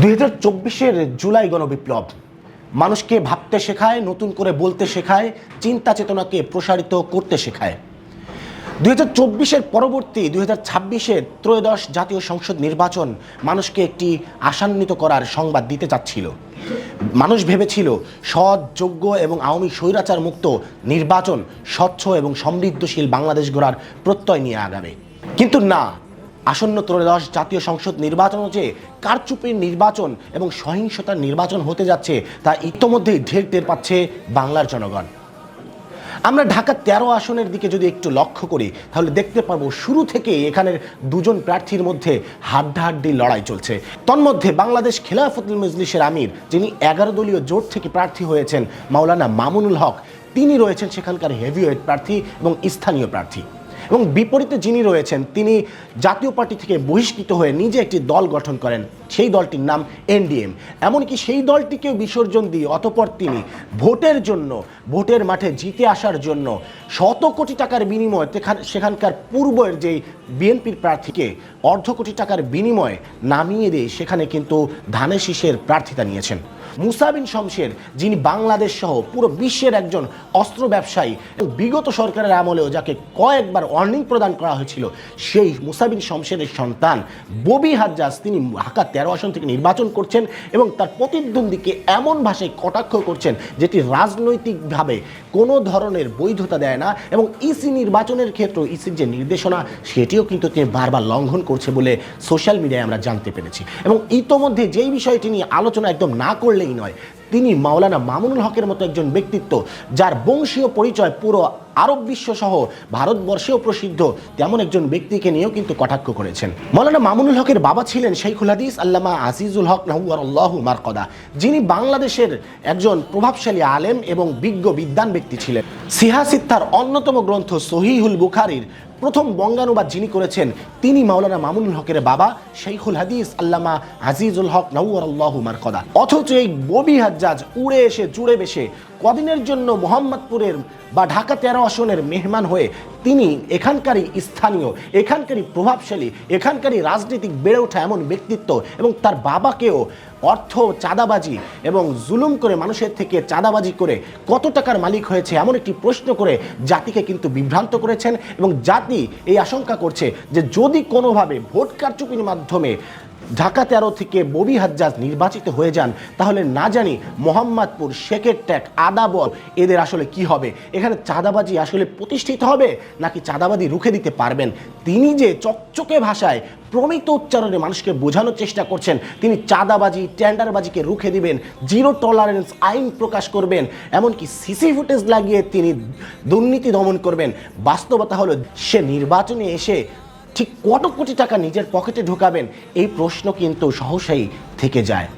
দুই হাজার চব্বিশের জুলাই গণবিপ্লব। মানুষকে ভাবতে শেখায়, নতুন করে বলতে শেখায়, চিন্তা চেতনাকে প্রসারিত করতে শেখায়। দুই হাজার চব্বিশের পরবর্তী দুই হাজার ছাব্বিশের ত্রয়োদশ জাতীয় সংসদ নির্বাচন মানুষকে একটি আশান্বিত করার সংবাদ দিতে চাচ্ছিল। মানুষ ভেবেছিল সৎ, যোগ্য এবং আওয়ামী স্বৈরাচার মুক্ত নির্বাচন স্বচ্ছ এবং সমৃদ্ধশীল বাংলাদেশ গড়ার প্রত্যয় নিয়ে আগাবে। কিন্তু না আসন্ন ত্রয়োদশ জাতীয় সংসদ নির্বাচনও যে কারচুপির নির্বাচন এবং সহিংসতার নির্বাচন হতে যাচ্ছে, তা ইতোমধ্যেই ঢের টের পাচ্ছে বাংলার জনগণ। আমরা ঢাকা তেরো আসনের দিকে যদি একটু লক্ষ্য করি, তাহলে দেখতে পারব শুরু থেকে এখানের দুজন প্রার্থীর মধ্যে হাড্ডাহাড্ডি লড়াই চলছে। তন্মধ্যে বাংলাদেশ খেলাফতুল মজলিসের আমির, যিনি এগারো দলীয় জোট থেকে প্রার্থী হয়েছেন, মাওলানা মামুনুল হক। তিনি রয়েছেন সেখানকার হেভিওয়েট প্রার্থী এবং স্থানীয় প্রার্থী। এবং বিপরীতে যিনি রয়েছেন, তিনি জাতীয় পার্টি থেকে বহিষ্কৃত হয়ে নিজে একটি দল গঠন করেন। সেই দলটির নাম এনডিএম। এমনকি সেই দলটিকেও বিসর্জন দিয়ে অতপর তিনি ভোটের জন্য, ভোটের মাঠে জিতে আসার জন্য শত কোটি টাকার বিনিময়ে সেখানকার পূর্বের যেই বিএনপির প্রার্থীকে অর্ধ কোটি টাকার বিনিময়ে নামিয়ে দিয়ে সেখানে কিন্তু ধানের শীষের প্রার্থিতা নিয়েছেন। মুসাবিন শমশের, যিনি বাংলাদেশ সহ পুরো বিশ্বের একজন অস্ত্র ব্যবসায়ী এবং বিগত সরকারের আমলেও যাকে কয়েকবার ওয়ার্নিং প্রদান করা হয়েছিল, সেই মুসাবিন শমশেরের সন্তান ববি হাজ্জাজ, তিনি ঢাকা তেরো আসন থেকে নির্বাচন করছেন এবং তার প্রতিদ্বন্দ্বীকে এমন ভাষায় কটাক্ষ করছেন যেটি রাজনৈতিকভাবে কোনো ধরনের বৈধতা দেয় না এবং ইসি নির্বাচনের ক্ষেত্রে ইসির যে নির্দেশনা, সেটিও কিন্তু তিনি বারবার লঙ্ঘন করছে বলে সোশ্যাল মিডিয়ায় আমরা জানতে পেরেছি। এবং ইতোমধ্যে যেই বিষয়টি নিয়ে আলোচনা একদম না করলেই নয়। তিনি মাওলানা মামুনুল হকের মতো একজন ব্যক্তিত্ব, যার বংশীয় পরিচয় পুরো আরব বিশ্ব সহ ভারতবর্ষেও প্রসিদ্ধ, তেমন একজন ব্যক্তিকে নিয়েও কিন্তু কটাক্ষ করেছেন। মৌলানা মামুনুল হকের বাবা ছিলেন শেখুল হাদিস আল্লামা আজিজুল হক নাহুয়ার আল্লাহ মারকদা। যিনি বাংলাদেশের একজন প্রভাবশালী আলেম এবং বিজ্ঞ বিদ্বান ব্যক্তি ছিলেন। সিহাসিত্তার অন্যতম গ্রন্থ সহিহুল বুখারির প্রথম বঙ্গানুবাদ যিনি করেছেন, তিনি মাওলানা মামুনুল হকের বাবা শেখুল হাদিস আল্লামা আজিজুল হক নাউর আল্লাহ মারকদা। অথচ এই ববি হাজ্জাজ উড়ে এসে, জুড়ে বেশে কদিনের জন্য মোহাম্মদপুরের বা ঢাকা তেরো আসনের মেহমান হয়ে তিনি এখানকারই স্থানীয়, এখানকারই প্রভাবশালী, এখানকারই রাজনীতিক বেড়ে ওঠা এমন ব্যক্তিত্ব এবং তার বাবাকেও অর্থ চাঁদাবাজি এবং জুলুম করে মানুষের থেকে চাঁদাবাজি করে কত টাকার মালিক হয়েছে এমন একটি প্রশ্ন করে জাতিকে কিন্তু বিভ্রান্ত করেছেন এবং জাতি এই আশঙ্কা করছে যে যদি কোনোভাবে ভোট কারচুপির মাধ্যমে ঢাকা তেরো থেকে ববি হাজ্জাজ নির্বাচিত হয়ে যান, তাহলে না জানি মোহাম্মদপুর শেখের ট্যাক আদাবর এদের আসলে কি হবে? এখানে চাঁদাবাজি আসলে প্রতিষ্ঠিত হবে নাকি চাঁদাবাজি রুখে দিতে পারবেন? তিনি যে চকচকে ভাষায় প্রমিত উচ্চারণে মানুষকে বোঝানোর চেষ্টা করছেন, তিনি চাঁদাবাজি, টেন্ডারবাজিকে রুখে দিবেন, জিরো টলারেন্স আইন প্রকাশ করবেন, এমনকি সিসি ফুটেজ লাগিয়ে তিনি দুর্নীতি দমন করবেন। বাস্তবতা হলো, সে নির্বাচনে এসে ঠিক কত কোটি টাকা নিজের পকেটে ঢোকাবেন? এই প্রশ্ন কিন্তু সহসাই থেকে যায়।